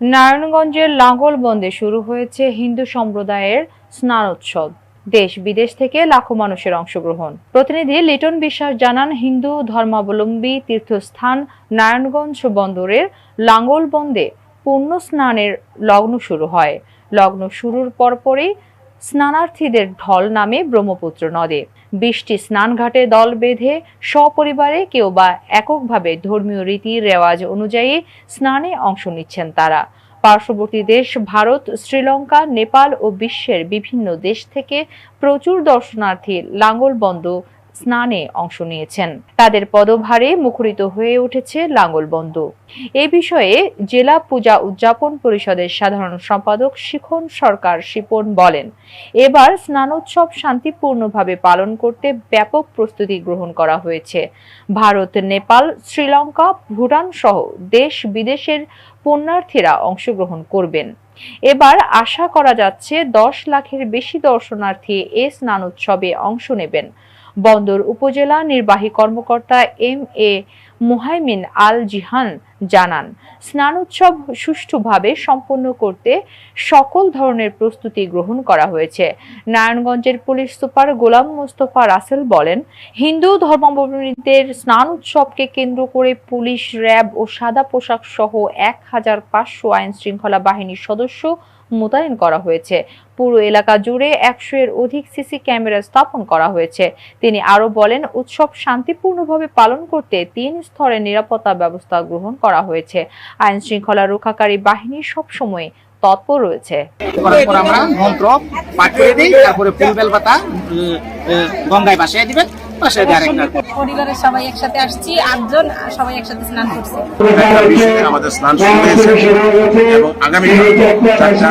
নারায়ণগঞ্জের লাঙ্গলবন্দে শুরু হয়েছে হিন্দু সম্প্রদায়ের স্নানোৎসব। দেশ বিদেশ থেকে লাখো মানুষের অংশগ্রহণ। প্রতিনিধি লিটন বিশ্বাস জানান, হিন্দু ধর্মাবলম্বী তীর্থস্থান নারায়ণগঞ্জ বন্দরের লাঙ্গলবন্দে পূর্ণ স্নানের লগ্ন শুরু হয়। লগ্ন শুরুর পরপরই স্নানার্থীদের ঢল নামে ব্রহ্মপুত্র নদে। বৃষ্টি স্নানঘাটে দল বেঁধে সপরিবারে কেউ বা এককভাবে ধর্মীয় রীতি রেওয়াজ অনুযায়ী স্নানে অংশ নিচ্ছেন তারা। পার্শ্ববর্তী দেশ ভারত, শ্রীলঙ্কা, নেপাল ও বিশ্বের বিভিন্ন দেশ থেকে প্রচুর দর্শনার্থী লাঙ্গলবন্দ স্নানে অংশ নিয়েছেন। তাদের পদভারে মুখরিত হয়ে উঠেছে লাঙ্গলবন্দ এ বিষয়ে জেলা পূজা উদযাপন পরিষদের সাধারণ সম্পাদক শিখন সরকার শিপন বলেন, এবার স্নানোৎসব শান্তিপূর্ণভাবে পালন করতে ব্যাপক প্রস্তুতি গ্রহণ করা হয়েছে। ভারত, নেপাল, শ্রীলঙ্কা, ভুটান সহ দেশ বিদেশের পুণ্যার্থীরা অংশগ্রহণ করবেন। এবার আশা করা যাচ্ছে দশ লাখের বেশি দর্শনার্থী এ স্নানোৎসবে অংশ নেবেন। বন্দর উপজেলা নির্বাহী কর্মকর্তা এম এ মুহাইমিন আল জিহান জানান স্নান উৎসব সুষ্ঠুভাবে সম্পন্ন করতে সকল ধরনের প্রস্তুতি গ্রহণ করা হয়েছে। নারায়ণগঞ্জের পুলিশ সুপার গোলাম মোস্তফা রাসেল বলেন, হিন্দু ধর্মাবলম্বীদের স্নান উৎসবকে কেন্দ্র করে পুলিশ, র্যাব ও সাদা পোশাক সহ এক হাজার পাঁচশো আইন শৃঙ্খলা বাহিনীর সদস্য মোতায়েন করা হয়েছে। পুরো এলাকা জুড়ে একশো এর অধিক সিসি ক্যামেরা স্থাপন করা হয়েছে। তিনি আরও বলেন, উৎসব শান্তিপূর্ণভাবে পালন করতে তিন স্তরের নিরাপত্তা ব্যবস্থা গ্রহণ করা হয়েছে। আইন শৃঙ্খলা রক্ষাকারী বাহিনী সবসময় তৎপর রয়েছে। তারপরে গঙ্গায় দিবেন দিয়ে পরিবারের সবাই একসাথে আসছি, আটজন সবাই একসাথে স্নান করছে। আমাদের স্নান শুরু হয়েছে এবং আগামী চারটা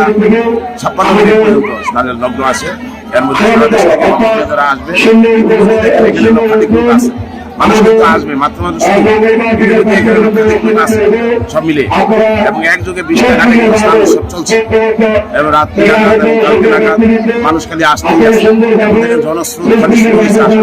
ছাপ্পান্ন মিনিট পর্যন্ত স্নানের লগ্ন আছে। এর মধ্যে যারা আসবে, এখানে লক্ষাধিক লোক আছে মানুষ কিন্তু আসবে, মাত্র লোক আছে সব মিলে। এবং একযোগে বৃষ্টি ঘাটে কিন্তু চলছে। এবং রাত্রি মানুষ খালি আসতেই আছে জনস্রোত খালি শুরু হয়েছে আসা